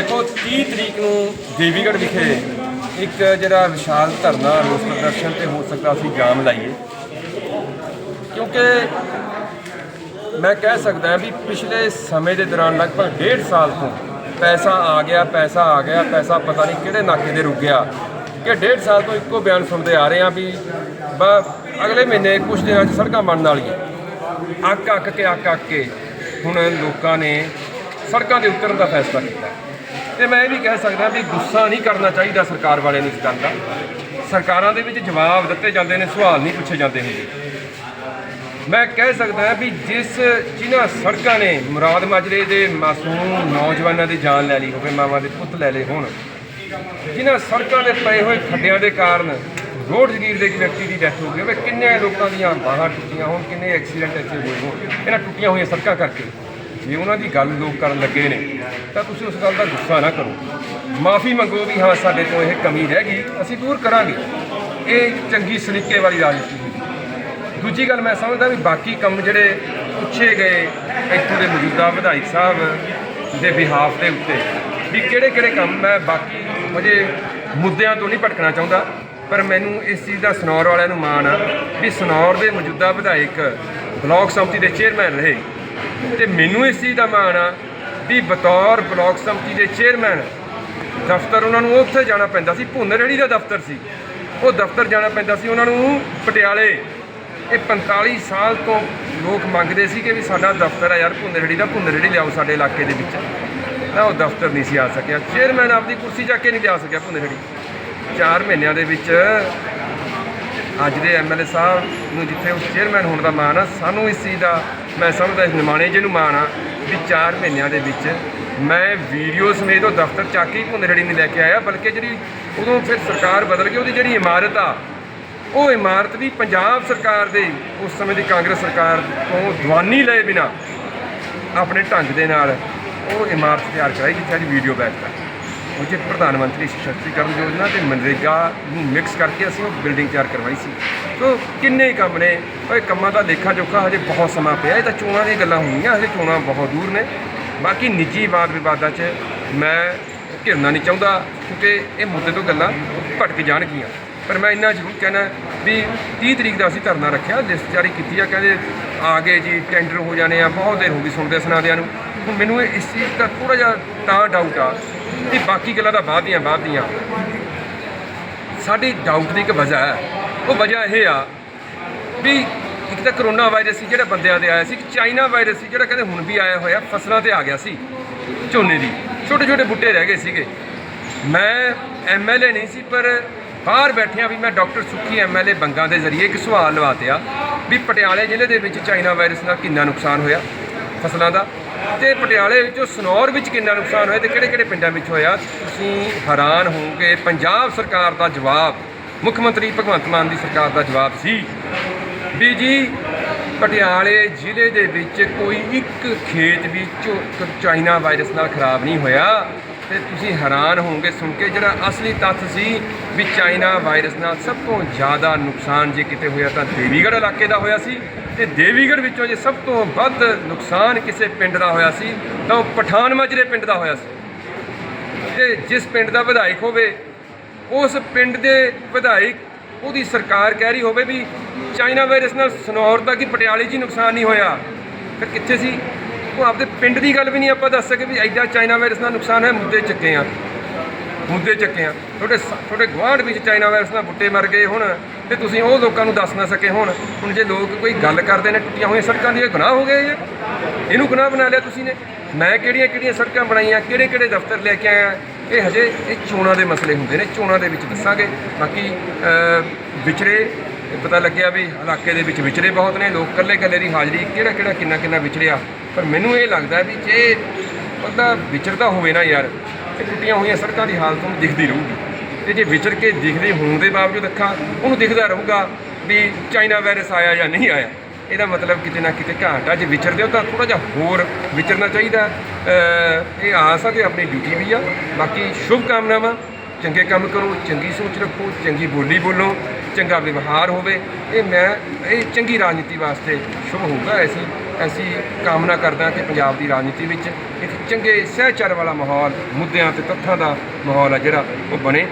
ਦੇਖੋ, ਤੀਹ ਤਰੀਕ ਨੂੰ ਦੇਵੀਗੜ੍ਹ ਵਿਖੇ ਇੱਕ ਜਿਹੜਾ ਵਿਸ਼ਾਲ ਧਰਨਾ ਰੋਸ ਪ੍ਰਦਰਸ਼ਨ ਤੇ ਹੋ ਸਕਦਾ ਅਸੀਂ ਜਾਮ ਲਾਈਏ। ਕਿਉਂਕਿ ਮੈਂ ਕਹਿ ਸਕਦਾ ਵੀ ਪਿਛਲੇ ਸਮੇਂ ਦੇ ਦੌਰਾਨ ਲਗਭਗ ਡੇਢ ਸਾਲ ਤੋਂ ਪੈਸਾ ਆ ਗਿਆ, ਪੈਸਾ ਆ ਗਿਆ, ਪੈਸਾ ਪਤਾ ਨਹੀਂ ਕਿਹੜੇ ਨਾਕੇ ਦੇ ਰੁਕ ਗਿਆ। ਕਿ ਡੇਢ ਸਾਲ ਤੋਂ ਇੱਕੋ ਬਿਆਨ ਸੁਣਦੇ ਆ ਰਹੇ ਆ ਵੀ ਬ- ਅਗਲੇ ਮਹੀਨੇ ਕੁਝ ਦਿਨਾਂ 'ਚ ਸੜਕਾਂ ਬਣਨ ਵਾਲੀਆਂ। ਅੱਕ ਅੱਕ ਕੇ ਅੱਕ ਅੱਕ ਕੇ ਹੁਣ ਲੋਕਾਂ ਨੇ ਸੜਕਾਂ ਦੇ ਉਤਰਨ ਦਾ ਫੈਸਲਾ ਕੀਤਾ। ਤੇ ਮੈਂ ਇਹ ਵੀ ਕਹਿ ਸਕਦਾ ਵੀ ਗੁੱਸਾ ਨਹੀਂ ਕਰਨਾ ਚਾਹੀਦਾ ਸਰਕਾਰ ਵਾਲਿਆਂ ਨੂੰ ਇਸ ਗੱਲ ਦਾ। ਸਰਕਾਰਾਂ ਦੇ ਵਿੱਚ ਜਵਾਬ ਦਿੱਤੇ ਜਾਂਦੇ ਨੇ, ਸਵਾਲ ਨਹੀਂ ਪੁੱਛੇ ਜਾਂਦੇ ਹੁੰਦੇ ਮੈਂ ਕਹਿ ਸਕਦਾ ਵੀ ਜਿਸ ਜਿਨ੍ਹਾਂ ਸੜਕਾਂ ਨੇ ਮੁਰਾਦ ਮਾਜਰੇ ਦੇ ਮਾਸੂਮ ਨੌਜਵਾਨਾਂ ਦੀ ਜਾਨ ਲੈ ਲਈ, ਹੋਵੇ ਮਾਵਾਂ ਦੇ ਪੁੱਤ ਲੈ ਲਏ ਹੋਣ, ਜਿਨ੍ਹਾਂ ਸੜਕਾਂ ਦੇ ਪਏ ਹੋਏ ਖੱਡਿਆਂ ਦੇ ਕਾਰਨ ਰੋਡ ਜਗੀਰ ਦੇ ਇੱਕ ਵਿਅਕਤੀ ਦੀ ਡੈਥ ਹੋ ਗਈ, ਹੋਵੇ ਕਿੰਨੇ ਲੋਕਾਂ ਦੀਆਂ ਬਾਹਾਂ ਟੁੱਟੀਆਂ ਹੋਣ, ਕਿੰਨੇ ਐਕਸੀਡੈਂਟ ਇੱਥੇ ਹੋਏ ਹੋਣ, ਇਹਨਾਂ ਟੁੱਟੀਆਂ ਹੋਈਆਂ ਸੜਕਾਂ ਕਰਕੇ। ਜੇ ਉਹਨਾਂ ਦੀ ਗੱਲ ਲੋਕ ਕਰਨ ਲੱਗੇ ਨੇ, ਤਾਂ ਤੁਸੀਂ ਉਸ ਗੱਲ ਦਾ ਗੁੱਸਾ ਨਾ ਕਰੋ। ਮਾਫੀ ਮੰਗੋ ਵੀ ਹਾਂ, ਸਾਡੇ ਤੋਂ ਇਹ ਕਮੀ ਰਹਿ ਗਈ, ਅਸੀਂ ਦੂਰ ਕਰਾਂਗੇ। ਇਹ ਚੰਗੀ ਸਲੀਕੇ ਵਾਲੀ ਰਾਜਨੀਤੀ ਹੋਈ। ਦੂਜੀ ਗੱਲ ਮੈਂ ਸਮਝਦਾ ਵੀ ਬਾਕੀ ਕੰਮ ਜਿਹੜੇ ਪੁੱਛੇ ਗਏ, ਇੱਥੋਂ ਦੇ ਮੌਜੂਦਾ ਵਿਧਾਇਕ ਸਾਹਿਬ ਦੇ ਬਿਹਾਫ ਦੇ ਉੱਤੇ, ਵੀ ਕਿਹੜੇ ਕਿਹੜੇ ਕੰਮ ਮੈਂ ਬਾਕੀ ਹਜੇ ਮੁੱਦਿਆਂ ਤੋਂ ਨਹੀਂ ਭਟਕਣਾ ਚਾਹੁੰਦਾ, ਪਰ ਮੈਨੂੰ ਇਸ ਚੀਜ਼ ਦਾ ਸਨੌਰ ਵਾਲਿਆਂ ਨੂੰ ਮਾਣ ਆ ਵੀ ਸਨੌਰ ਦੇ ਮੌਜੂਦਾ ਵਿਧਾਇਕ ਬਲਾਕ ਸੰਮਤੀ ਦੇ ਚੇਅਰਮੈਨ ਰਹੇ। ਤੇ ਮੈਨੂੰ ਇਸ ਚੀਜ਼ ਦਾ ਮਾਣ ਆ ਵੀ ਬਤੌਰ ਬਲਾਕ ਸੰਮਤੀ ਦੇ ਚੇਅਰਮੈਨ ਦਫ਼ਤਰ ਉਹਨਾਂ ਨੂੰ ਉੱਥੇ ਜਾਣਾ ਪੈਂਦਾ ਸੀ, ਭੁੰਨਰੜੀ ਦਾ ਦਫ਼ਤਰ ਸੀ। ਉਹ ਦਫ਼ਤਰ ਜਾਣਾ ਪੈਂਦਾ ਸੀ ਉਹਨਾਂ ਨੂੰ ਪਟਿਆਲੇ। ਇਹ 45 ਸਾਲ ਤੋਂ ਲੋਕ ਮੰਗਦੇ ਸੀ ਕਿ ਵੀ ਸਾਡਾ ਦਫ਼ਤਰ ਆ ਯਾਰ, ਭੁੰਨਰੜੀ ਦਾ ਭੁੰਨਰੜੀ ਲਿਆਓ ਸਾਡੇ ਇਲਾਕੇ ਦੇ ਵਿੱਚ। ਤਾਂ ਉਹ ਦਫ਼ਤਰ ਨਹੀਂ ਸੀ ਆ ਸਕਿਆ। ਚੇਅਰਮੈਨ ਆਪਦੀ ਕੁਰਸੀ ਚੱਕ ਕੇ ਨਹੀਂ ਲਿਆ ਸਕਿਆ ਭੁੰਨਰੜੀ। 4 ਮਹੀਨਿਆਂ ਦੇ ਵਿੱਚ ਅੱਜ ਦੇ ਐਮਐਲਏ ਸਾਹਿਬ ਨੂੰ ਜਿੱਥੇ ਉਹ ਚੇਅਰਮੈਨ ਹੋਣ ਦਾ ਮਾਣ ਆ, ਸਾਨੂੰ ਇਸ ਚੀਜ਼ ਦਾ ਮੈਂ ਸਮਝਦਾ ਇਸ ਨਿਮਾਣੇ ਜੀ ਨੂੰ ਮਾਣ ਆ ਵੀ 4 ਮਹੀਨਿਆਂ ਦੇ ਵਿੱਚ ਮੈਂ ਵੀਡੀਓ ਸਮੇਤ ਉਹ ਦਫ਼ਤਰ ਚੱਕ ਕੇ ਭੁੰਨਰੜੀ ਨਹੀਂ ਲੈ ਕੇ ਆਇਆ, ਬਲਕਿ ਜਿਹੜੀ ਉਦੋਂ ਫਿਰ ਸਰਕਾਰ ਬਦਲ ਗਈ, ਉਹਦੀ ਜਿਹੜੀ ਇਮਾਰਤ ਆ, ਉਹ ਇਮਾਰਤ ਵੀ ਪੰਜਾਬ ਸਰਕਾਰ ਦੇ, ਉਸ ਸਮੇਂ ਦੀ ਕਾਂਗਰਸ ਸਰਕਾਰ ਤੋਂ ਦੀਵਾਨੀ ਲਏ ਬਿਨਾ ਆਪਣੇ ਢੰਗ ਦੇ ਨਾਲ ਉਹ ਇਮਾਰਤ ਤਿਆਰ ਕਰਾਈ, ਜਿੱਥੇ ਅੱਜ ਵੀਡੀਓ ਬੈਠ ਹੈ ਉਹ 'ਚ ਪ੍ਰਧਾਨ ਮੰਤਰੀ ਸਸ਼ਕਤੀਕਰਨ ਯੋਜਨਾ ਤੇ ਮਨਰੇਗਾ ਨੂੰ ਮਿਕਸ ਕਰਕੇ ਅਸੀਂ ਉਹ ਬਿਲਡਿੰਗ ਤਿਆਰ ਕਰਵਾਈ ਸੀ। ਸੋ ਕਿੰਨੇ ਕੰਮ ਨੇ। ਓਏ, ਕੰਮਾਂ ਦਾ ਲੇਖਾ ਜੋਖਾ ਹਜੇ ਬਹੁਤ ਸਮਾਂ ਪਿਆ। ਇਹ ਤਾਂ ਚੋਣਾਂ ਦੀਆਂ ਗੱਲਾਂ ਹੋਣਗੀਆਂ, ਹਜੇ ਚੋਣਾਂ ਬਹੁਤ ਦੂਰ ਨੇ। ਬਾਕੀ ਨਿੱਜੀ ਵਾਦ ਵਿਵਾਦਾਂ 'ਚ ਮੈਂ ਘਿਰਨਾ ਨਹੀਂ ਚਾਹੁੰਦਾ, ਕਿਉਂਕਿ ਇਹ ਮੁੱਦੇ ਤੋਂ ਗੱਲਾਂ ਭਟਕ ਜਾਣਗੀਆਂ। ਪਰ ਮੈਂ ਇੰਨਾ ਜ਼ਰੂਰ ਕਹਿਣਾ ਵੀ 30 ਤਰੀਕ ਦਾ ਅਸੀਂ ਧਰਨਾ ਰੱਖਿਆ ਲਿਸਟ ਜਾਰੀ ਕੀਤੀ ਆ, ਕਹਿੰਦੇ ਆ ਗਏ ਜੀ ਟੈਂਡਰ ਹੋ ਜਾਣੇ ਆ, ਬਹੁਤ ਦੇਰ ਹੋ ਗਈ ਸੁਣਦੇ ਸੁਣਾਦਿਆਂ ਨੂੰ। ਹੁਣ ਮੈਨੂੰ ਇਹ- ਇਸ ਚੀਜ਼ ਦਾ ਥੋੜਾ ਜਿਹਾ ਤਾਂ ਡਾਊਟ ਆ ਕਿ ਬਾਕੀ ਗੱਲਾਂ ਤਾਂ ਬਾਅਦ ਦੀਆਂ ਬਾਅਦ ਦੀਆਂ। ਸਾਡੀ ਡਾਊਟ ਦੀ ਇੱਕ ਵਜ੍ਹਾ ਹੈ। ਉਹ ਵਜ੍ਹਾ ਇਹ ਆ ਵੀ ਇੱਕ ਤਾਂ ਕਰੋਨਾ ਵਾਇਰਸ ਸੀ ਜਿਹੜਾ ਬੰਦਿਆਂ ਤੇ ਆਇਆ ਸੀ, ਇੱਕ ਚਾਈਨਾ ਵਾਇਰਸ ਸੀ ਜਿਹੜਾ ਕਹਿੰਦੇ ਹੁਣ ਵੀ ਆਇਆ ਹੋਇਆ, ਫਸਲਾਂ ਤੇ ਆ ਗਿਆ ਸੀ, ਝੋਨੇ ਦੀ। ਛੋਟੇ ਛੋਟੇ ਬੁੱਟੇ ਰਹਿ ਗਏ ਸੀਗੇ। ਮੈਂ ਐਮਐਲਏ ਨਹੀਂ ਸੀ, ਪਰ ਬਾਹਰ ਬੈਠਿਆਂ ਵੀ ਮੈਂ ਡਾਕਟਰ ਸੁੱਖੀ ਐਮਐਲਏ ਬੰਗਾ ਦੇ ਜ਼ਰੀਏ ਇੱਕ ਸਵਾਲ ਲਵਾਤਿਆ ਵੀ ਪਟਿਆਲੇ ਜ਼ਿਲ੍ਹੇ ਦੇ ਵਿੱਚ ਚਾਈਨਾ ਵਾਇਰਸ ਨਾਲ ਕਿੰਨਾ ਨੁਕਸਾਨ ਹੋਇਆ, ਫਸਲਾਂ ਦਾ। ਤੇ ਪਟਿਆਲੇ ਵਿੱਚੋਂ ਸਨੌਰ ਵਿੱਚ ਕਿੰਨਾ ਨੁਕਸਾਨ ਹੋਇਆ ਤੇ ਕਿਹੜੇ ਕਿਹੜੇ ਪਿੰਡਾਂ ਵਿੱਚ ਹੋਇਆ? ਤੁਸੀਂ ਹੈਰਾਨ ਹੋਵੋਗੇ, ਪੰਜਾਬ ਸਰਕਾਰ ਦਾ ਜਵਾਬ, ਮੁੱਖ ਮੰਤਰੀ ਭਗਵੰਤ ਮਾਨ ਦੀ ਸਰਕਾਰ ਦਾ ਜਵਾਬ ਸੀ। ਵੀ ਜੀ, ਪਟਿਆਲੇ ਜ਼ਿਲ੍ਹੇ ਦੇ ਵਿੱਚ ਕੋਈ ਇੱਕ ਖੇਤ ਵੀ ਝੋ- ਚਾਈਨਾ ਵਾਇਰਸ ਨਾਲ ਖਰਾਬ ਨਹੀਂ ਹੋਇਆ। ਤੇ ਤੁਸੀਂ ਹੈਰਾਨ ਹੋਵੋਗੇ ਸੁਣ ਕੇ ਜਿਹੜਾ ਅਸਲੀ ਤੱਥ ਸੀ ਵੀ ਚਾਈਨਾ ਵਾਇਰਸ ਨਾਲ ਸਭ ਤੋਂ ਜ਼ਿਆਦਾ ਨੁਕਸਾਨ ਜੇ ਕਿਤੇ ਹੋਇਆ ਤਾਂ ਦੇਵੀਗੜ੍ਹ ਇਲਾਕੇ ਦਾ ਹੋਇਆ ਸੀ। ਤੇ ਦੇਵੀਗੜ੍ਹ ਵਿੱਚੋਂ ਜੇ ਸਭ ਤੋਂ ਵੱਧ ਨੁਕਸਾਨ ਕਿਸੇ ਪਿੰਡ ਦਾ ਹੋਇਆ ਸੀ, ਤਾਂ ਉਹ ਪਠਾਨ ਮਾਜਰੇ ਪਿੰਡ ਦਾ ਹੋਇਆ ਸੀ। ਤੇ ਜਿਸ ਪਿੰਡ ਦਾ ਵਿਧਾਇਕ ਹੋਵੇ, ਉਸ ਪਿੰਡ ਦੇ ਵਿਧਾਇਕ ਉਹਦੀ ਸਰਕਾਰ ਕਹਿ ਰਹੀ ਹੋਵੇ ਵੀ ਚਾਈਨਾ ਵਾਇਰਸ ਨਾਲ ਸਨੌਰ ਦਾ ਕੀ ਪਟਿਆਲੇ 'ਚ ਹੀ ਨੁਕਸਾਨ ਨਹੀਂ ਹੋਇਆ ਫਿਰ ਕਿੱਥੇ ਸੀ? ਉਹ ਆਪਦੇ ਪਿੰਡ ਦੀ ਗੱਲ ਵੀ ਨਹੀਂ ਆਪਾਂ ਦੱਸ ਸਕੇ ਵੀ ਐਡਾ ਚਾਈਨਾ ਵਾਇਰਸ ਨਾਲ ਨੁਕਸਾਨ ਹੈ ਮੁੱਦੇ ਚੱਕੇ ਆ। ਮੁੱਦੇ ਚੱਕੇ ਆ। ਤੁਹਾਡੇ ਸ- ਤੁਹਾਡੇ ਗੁਆਂਢ ਵਿੱਚ ਚਾਈਨਾ ਵਾਇਰਸ ਨਾਲ ਬੁੱਟੇ ਮਰ ਗਏ ਹੁਣ ਤੇ ਤੁਸੀਂ ਉਹ ਲੋਕਾਂ ਨੂੰ ਦੱਸ ਨਾ ਸਕੇ ਹੁਣ। ਹੁਣ ਜੇ ਲੋਕ ਕੋਈ ਗੱਲ ਕਰਦੇ ਨੇ ਟੁੱਟੀਆਂ ਹੋਈਆਂ ਸੜਕਾਂ ਦੀ ਇਹ ਗੁਨਾਹ ਹੋ ਗਏ ਇਹ। ਇਹਨੂੰ ਗੁਨਾਹ ਬਣਾ ਲਿਆ ਤੁਸੀਂ ਨੇ। ਮੈਂ ਕਿਹੜੀਆਂ ਕਿਹੜੀਆਂ ਸੜਕਾਂ ਬਣਾਈਆਂ ਕਿਹੜੇ ਕਿਹੜੇ ਦਫ਼ਤਰ ਲੈ ਕੇ ਆਇਆ? ਇਹ ਹਜੇ ਇਹ ਚੋਣਾਂ ਦੇ ਮਸਲੇ ਹੁੰਦੇ ਨੇ ਚੋਣਾਂ ਦੇ ਵਿੱਚ ਦੱਸਾਂਗੇ। ਬਾਕੀ ਅਹ, ਵਿਚਰੇ ਇਹ ਪਤਾ ਲੱਗਿਆ ਵੀ ਇਲਾਕੇ ਦੇ ਵਿੱਚ ਵਿਚਰੇ ਬਹੁਤ ਨੇ ਲੋਕ ਇਕੱਲੇ ਇਕੱਲੇ ਦੀ ਹਾਜ਼ਰੀ ਕਿਹੜਾ ਕਿਹੜਾ ਕਿੰਨਾ ਕਿੰਨਾ ਵਿਚਰਿਆ। ਪਰ ਮੈਨੂੰ ਇਹ ਲੱਗਦਾ ਵੀ ਜੇ ਬੰਦਾ ਵਿਚਰਦਾ ਹੋਵੇ ਨਾ ਯਾਰ ਤੇ ਟੁੱਟੀਆਂ ਹੋਈਆਂ ਸੜਕਾਂ ਦੀ ਹਾਲਤ ਉਹਨੂੰ ਦਿਖਦੀ ਰਹੂਗੀ। ਤੇ ਜੇ ਵਿਚਰ ਕੇ ਦਿਖਦੇ ਹੋਣ ਦੇ ਬਾਵਜੂਦ ਅੱਖਾਂ, ਉਹਨੂੰ ਦਿਖਦਾ ਰਹੂਗਾ ਵੀ ਚਾਈਨਾ ਵਾਇਰਸ ਆਇਆ ਜਾਂ ਨਹੀਂ ਆਇਆ। ਇਹਦਾ ਮਤਲਬ ਕਿਤੇ ਨਾ ਕਿਤੇ ਘਾਟਾ ਜੇ ਵਿਚਰਦੇ ਹੋ ਤਾਂ ਥੋੜਾ ਜਿਹਾ ਹੋਰ ਵਿਚਰਨਾ ਚਾਹੀਦਾ। ਇਹ ਆਸ ਆ ਤੇ ਆਪਣੀ ਡਿਊਟੀ ਵੀ ਆ। ਬਾਕੀ ਸ਼ੁਭ ਕਾਮਨਾਵਾਂ ਚੰਗੇ ਕੰਮ ਕਰੋ, ਚੰਗੀ ਸੋਚ ਰੱਖੋ, ਚੰਗੀ ਬੋਲੀ ਬੋਲੋ, ਚੰਗਾ ਵਿਵਹਾਰ ਹੋਵੇ। ਇਹ ਮੈਂ, ਇਹ ਚੰਗੀ ਰਾਜਨੀਤੀ ਵਾਸਤੇ ਸ਼ੁਭ ਹੋਊਗਾ, ਐਸੀ ਅਸੀਂ ਕਾਮਨਾ ਕਰਦੇ ਹਾਂ ਕਿ ਪੰਜਾਬ ਦੀ ਰਾਜਨੀਤੀ ਵਿੱਚ ਇੱਕ ਚੰਗੇ ਸਹਿਚਾਰ ਵਾਲਾ ਮਾਹੌਲ, ਮੁੱਦਿਆਂ ਤੇ ਤੱਥਾਂ ਦਾ ਮਾਹੌਲ ਹੈ ਜਿਹੜਾ ਉਹ ਬਣੇ।